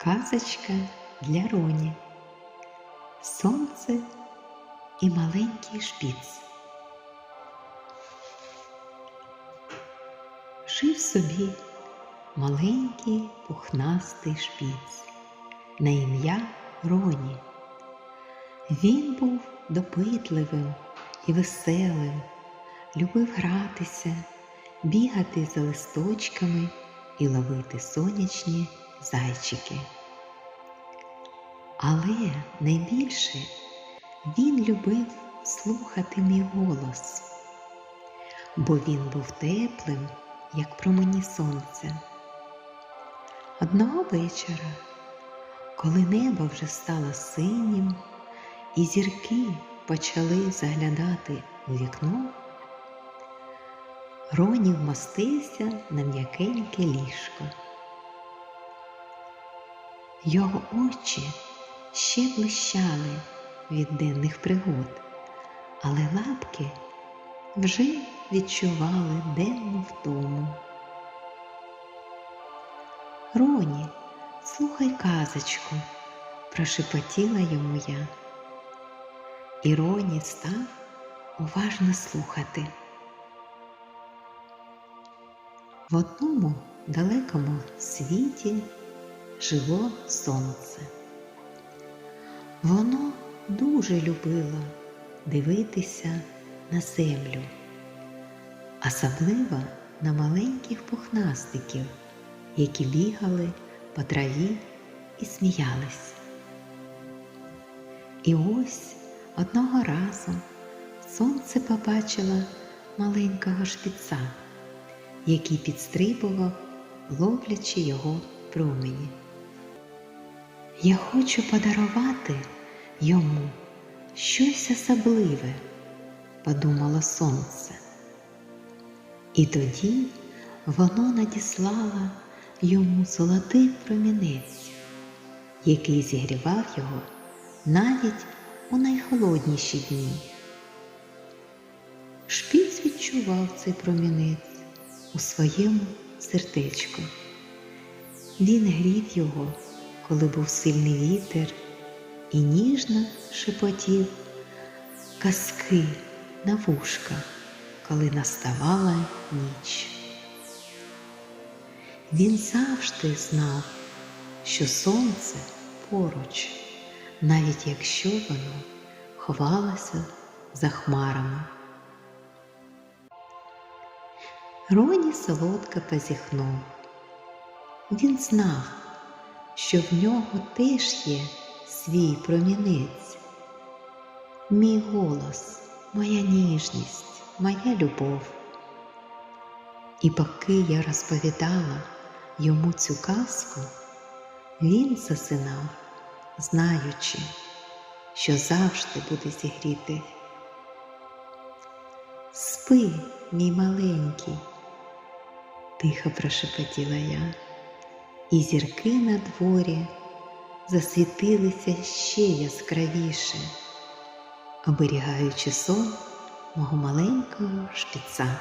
Казочка для Роні. Сонце і маленький шпіц. Жив собі маленький пухнастий шпіц на ім'я Роні. Він був допитливим і веселим, любив гратися, бігати за листочками і ловити сонячні зайчики. Але найбільше він любив слухати мій голос, бо він був теплим, як промені сонця. Одного вечора, коли небо вже стало синім, і зірки почали заглядати у вікно, Роні вмостився на м'якеньке ліжко. Його очі ще блищали від денних пригод, але лапки вже відчували денну втому. Роні, слухай казочку, прошепотіла йому я. І Роні став уважно слухати. В одному далекому світі жило сонце. Воно дуже любило дивитися на землю, особливо на маленьких пухнастиків, які бігали по траві і сміялись. І ось одного разу сонце побачило маленького шпіца, який підстрибував, ловлячи його промені. Я хочу подарувати йому щось особливе, подумало сонце. І тоді воно надіслало йому золотий промінець, який зігрівав його навіть у найхолодніші дні. Шпіц відчував цей промінець у своєму сердечку. Він грів його, коли був сильний вітер, і ніжно шепотів казки на вушка, коли наставала ніч. Він завжди знав, що сонце поруч, навіть якщо воно ховалося за хмарами. Роні солодко позіхнув. Він знав, що в нього теж є свій промінець. Мій голос, моя ніжність, моя любов. І поки я розповідала йому цю казку, він засинав, знаючи, що завжди буде зігріти. Спи, мій маленький, тихо прошепотіла я, і зірки на дворі засвітилися ще яскравіше, оберігаючи сон мого маленького шпіца.